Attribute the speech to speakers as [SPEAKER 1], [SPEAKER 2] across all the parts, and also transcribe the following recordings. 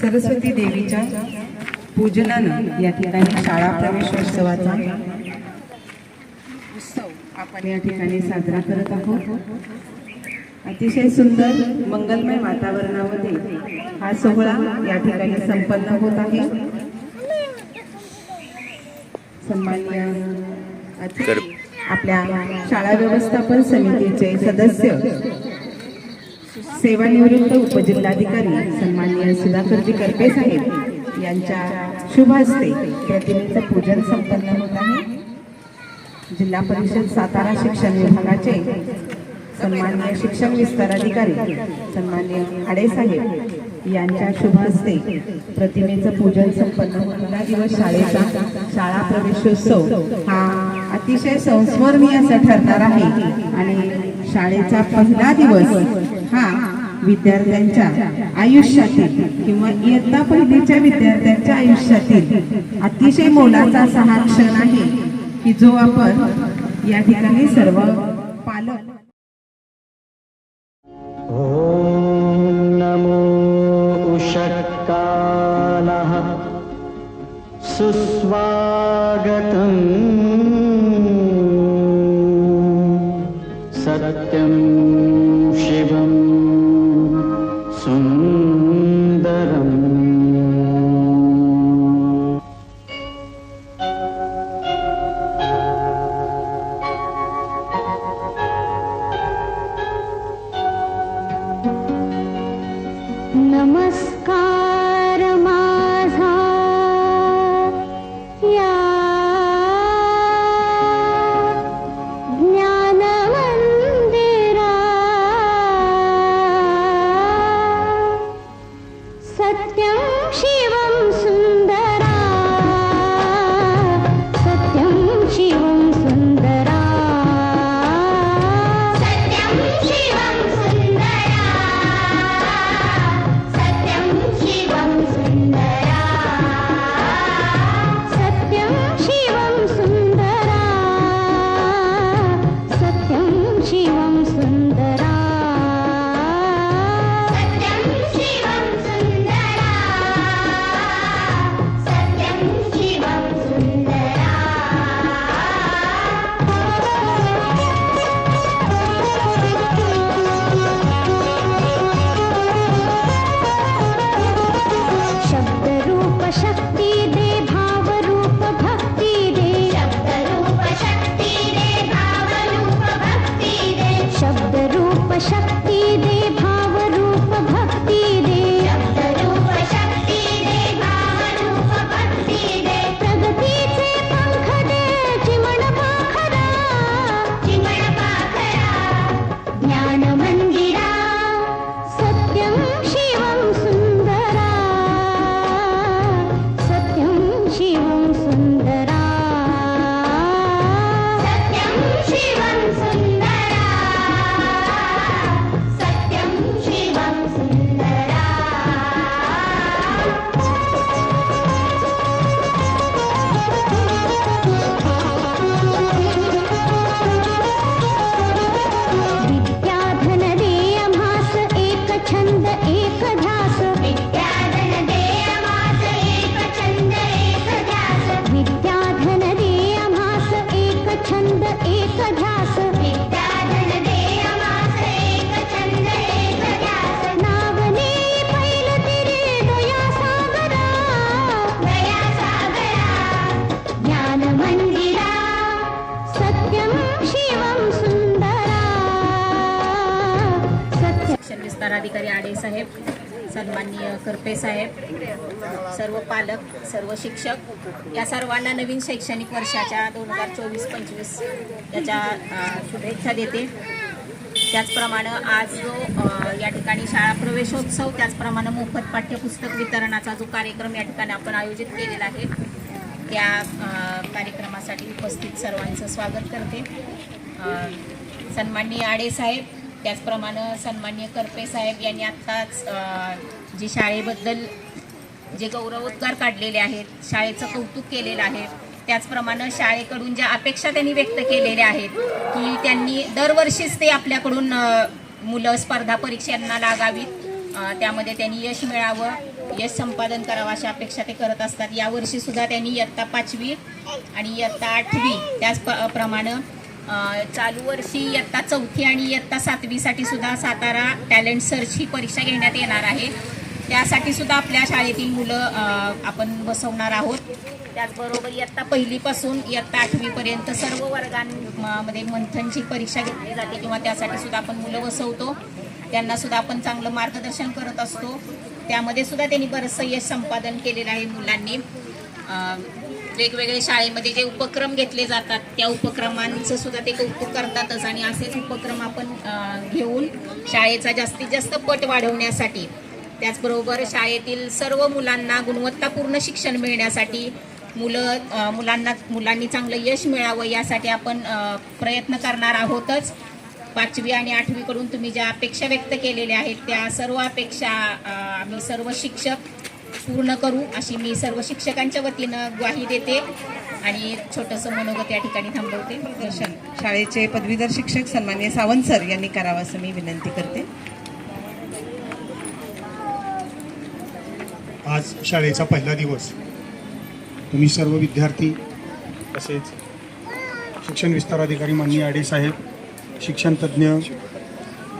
[SPEAKER 1] सरस्वती देवीच्या पूजनानं या ठिकाणी शाळा प्रवेशोत्सवाचा उत्सव आपण या ठिकाणी साजरा करत आहोत. अतिशय सुंदर मंगलमय वातावरणामध्ये हा सोहळा या ठिकाणी संपन्न होत आहे. सन्मान्य आपल्या शाळा व्यवस्थापन समितीचे सदस्य सेवानिवृत्त उपजिल्हाधिकारी सन्माननीय सुधाकरजी करपे साहेब यांच्या शुभ हस्ते प्रतिमेचं पूजन संपन्न होत आहे. जिल्हा परिषद सातारा शिक्षण विभागाचे सन्माननीय शिक्षण विस्तार अधिकारी सन्माननीय आडे साहेब यांच्या शुभ हस्ते प्रतिमेचं पूजन संपन्न होणारा दिवस शाळेचा शाळा प्रवेशोत्सव हा अतिशय संस्मरणीय असा ठरणार आहे. आणि शाळेचा पहिला दिवस हा विद्यार्थ्यांच्या आयुष्यातील किंवा इयत्ता पहिलीच्या विद्यार्थ्यांच्या आयुष्यातील अतिशय मोलाचा असा हा क्षण आहे की जो आपण या ठिकाणी सर्व पालक
[SPEAKER 2] ज्ञान
[SPEAKER 3] जिल्हाधिकारी आडे साहेब सन्माननीय करपे साहेब सर्व पालक सर्व शिक्षक या सर्वांना नवीन शैक्षणिक वर्षाच्या दोन हजार चोवीस पंचवीस याच्या शुभेच्छा देते. त्याचप्रमाणे आज जो या ठिकाणी शाळा प्रवेशोत्सव त्याचप्रमाणे मोफत पाठ्यपुस्तक वितरणाचा जो कार्यक्रम या ठिकाणी आपण आयोजित केलेला आहे त्या कार्यक्रमासाठी उपस्थित सर्वांचं स्वागत करते. सन्माननीय आडे साहेब त्याचप्रमाणे सन्मान्य करपे साहेब यांनी आत्ताच जे जी शाळेबद्दल जे गौरवोद्गार काढलेले आहेत शाळेचं कौतुक केलेलं आहे त्याचप्रमाणे शाळेकडून ज्या अपेक्षा त्यांनी व्यक्त केलेल्या आहेत की त्यांनी दरवर्षीच ते आपल्याकडून मुलं स्पर्धा परीक्षांना लागावीत त्यामध्ये त्यांनी यश मिळावं यश संपादन करावं अशा अपेक्षा ते करत असतात. यावर्षीसुद्धा त्यांनी इयत्ता पाचवी आणि इयत्ता आठवी त्याच प- प्रमाणे चालू वर्षी इयत्ता चौथी आणि इयत्ता सातवीसाठी सुद्धा सातारा टॅलेंट सर्च ही परीक्षा घेण्यात येणार आहे. त्यासाठी सुद्धा आपल्या शाळेतील मुलं आपण बसवणार आहोत. त्याचबरोबर इयत्ता पहिलीपासून इयत्ता आठवीपर्यंत सर्व वर्गांमध्ये मंथनची परीक्षा घेतली जाते किंवा त्यासाठी सुद्धा आपण मुलं बसवतो. त्यांना सुद्धा आपण चांगलं मार्गदर्शन करत असतो. त्यामध्ये सुद्धा त्यांनी बरंचसं यश संपादन केलेलं आहे मुलांनी. वेगवेगळे शाळेमध्ये जे उपक्रम घेतले जातात त्या उपक्रमांचं सुद्धा ते कौतुक करतातच. आणि असेच उपक्रम आपण घेऊन शाळेचा जास्तीत जास्त पट वाढवण्यासाठी त्याचबरोबर शाळेतील सर्व मुलांना गुणवत्तापूर्ण शिक्षण मिळण्यासाठी मुलं मुलांना मुलांनी चांगलं यश मिळावं यासाठी आपण प्रयत्न करणार आहोतच. पाचवी आणि आठवीकडून तुम्ही ज्या अपेक्षा व्यक्त केलेल्या आहेत त्या सर्व अपेक्षा आम्ही सर्व शिक्षक पूर्ण करू अशी मी सर्व शिक्षकांच्या वतीनं ग्वाही देते आणि छोटंसं मनोगत या ठिकाणी थांबवते.
[SPEAKER 1] शाळेचे पदवीधर शिक्षक सन्मान्य सावंत सर यांनी करावं असं मी विनंती करते.
[SPEAKER 4] आज शाळेचा पहिला दिवस. तुम्ही सर्व विद्यार्थी तसेच शिक्षण विस्तार अधिकारी माननीय आडे साहेब शिक्षण तज्ज्ञ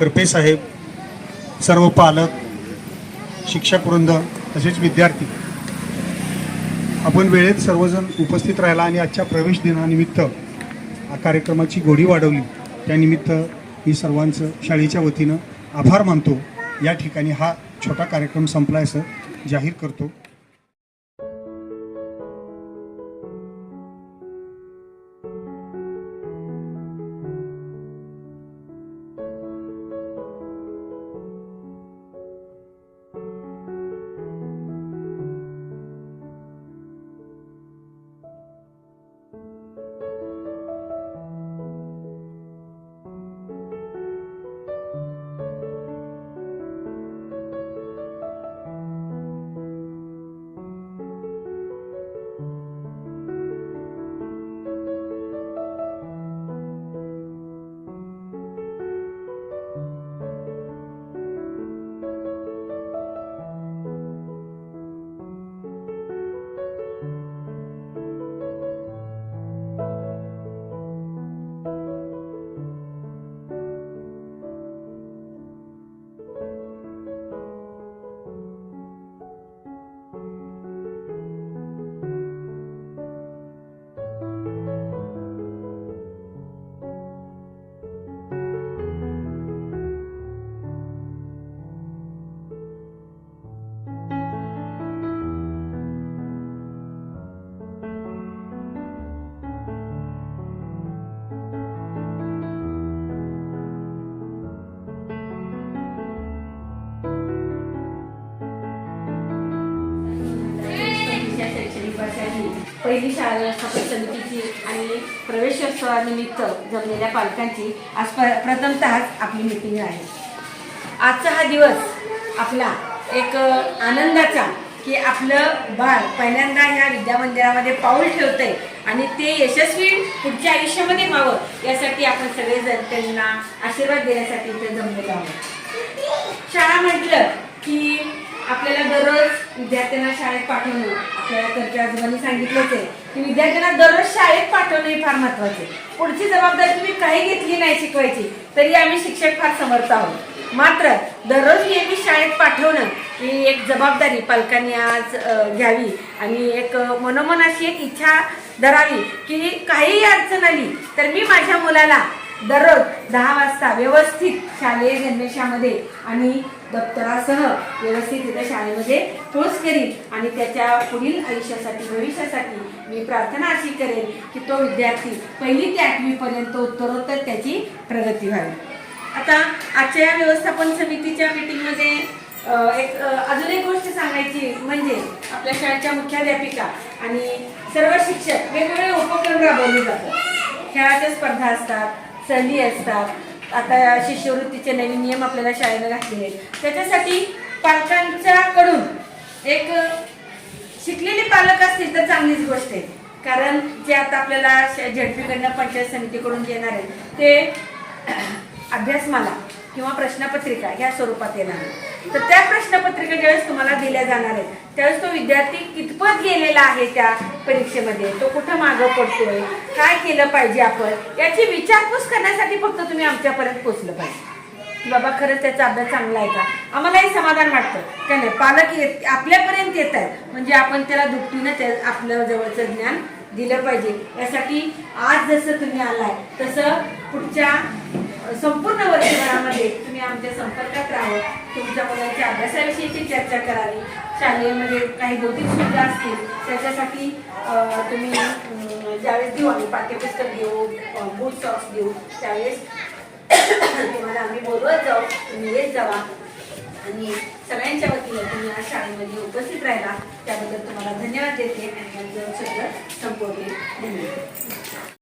[SPEAKER 4] करपे साहेब सर्व पालक शिक्षक वृंद तसेच विद्यार्थी. आपण वेळेत सर्वजण उपस्थित राहिला आणि आजच्या प्रवेश दिनानिमित्त कार्यक्रमाची गोडी वाढवली. त्यानिमित्त मी सर्वांचं शाळेच्या वतीनं आभार मानतो. या ठिकाणी हा छोटा कार्यक्रम संपलायचं जाहीर करतो.
[SPEAKER 3] पहिली शाळा व्यवस्थापन समितीची आणि प्रवेशोत्सवानिमित्त जमलेल्या पालकांची आज प- प्रथमतः आपली मिटिंग आहे. आजचा हा दिवस आपला एक आनंदाचा की आपलं बाळ पहिल्यांदा ह्या विद्यामंदिरामध्ये पाऊल ठेवतंय आणि ते यशस्वी पुढच्या आयुष्यामध्ये व्हावं यासाठी आपण सगळेजण त्यांना आशीर्वाद देण्यासाठी इथे जमलेलो आहोत. शाळा म्हटलं की आपल्याला दररोज विद्यार्थ्यांना शाळेत पाठवणं आपल्याला त्यांच्या आजोबांनी सांगितलंच आहे की विद्यार्थ्यांना दररोज शाळेत पाठवणं हे फार महत्त्वाचं आहे. पुढची जबाबदारी तुम्ही काही घेतली नाही शिकवायची तरी आम्ही शिक्षक फार समर्थ आहोत. मात्र दररोज नेहमी शाळेत पाठवणं ही एक जबाबदारी पालकांनी आज घ्यावी आणि एक मनोमन अशी एक इच्छा धरावी की काहीही अडचण आली तर मी माझ्या मुलाला
[SPEAKER 5] दररोज दहा वाजता व्यवस्थित शालेय गणवेशामध्ये आणि दप्तरासह व्यवस्थित इथं शाळेमध्ये पोच करीन आणि त्याच्या पुढील आयुष्यासाठी भविष्यासाठी मी प्रार्थना अशी करेन की तो विद्यार्थी पहिली ते आठवीपर्यंत उत्तरोत्तर त्याची प्रगती व्हावी. आता आजच्या या व्यवस्थापन समितीच्या मीटिंगमध्ये एक अजून एक गोष्ट सांगायची म्हणजे आपल्या शाळेच्या मुख्याध्यापिका आणि सर्व शिक्षक वेगवेगळे उपक्रम राबवले जातात. खेळाच्या स्पर्धा असतात सहली असतात आता शिष्यवृत्तीचे नवीन नियम आपल्याला शाळेनं घातले आहेत. त्याच्यासाठी पालकांच्याकडून एक शिकलेले पालक असतील तर चांगलीच गोष्ट आहे. कारण जे आता आपल्याला झेडपीकडनं पंचायत समितीकडून येणार आहे ते अभ्यासमाला किंवा प्रश्नपत्रिका ह्या स्वरूपात येणार आहे तर त्या प्रश्नपत्रिका ज्यावेळेस तुम्हाला दिल्या जाणार आहेत त्यावेळेस तो विद्यार्थी कितपत गेलेला आहे त्या परीक्षेमध्ये? तो कुठं मागं पडतोय? काय केलं पाहिजे आपण? याची विचारपूस करण्यासाठी फक्त तुम्ही आमच्यापर्यंत पोचलं पाहिजे. की बाबा खरंच त्याचा अभ्यास चांगला आहे का? आम्हालाही समाधान वाटतं. का नाही? पालक येत आपल्यापर्यंत येत आहेत. म्हणजे आपण त्याला दुपटीनं त्या आपल्या जवळचं ज्ञान दिलं पाहिजे. यासाठी आज जसं तुम्ही आलाय तसं पुढच्या संपूर्ण वर्षभरामध्ये तुम्ही आमच्या संपर्कात राहावं. तुमच्या मुलांच्या अभ्यासाविषयीची चर्चा करावी. शालेयमध्ये काही भौतिक सुविधा असतील. त्याच्यासाठी तुम्ही ज्यावेळेस देऊ आम्ही पाठ्यपुस्तक देऊ बूट सॉक्स देऊ त्यावेळेस तुम्हाला आम्ही बोलवत जाऊ तुम्ही येत जावा. आणि सगळ्यांच्या वतीने तुम्ही या शाळेमध्ये उपस्थित राहिला. त्याबद्दल तुम्हाला धन्यवाद देते आणि संपवते. धन्यवाद.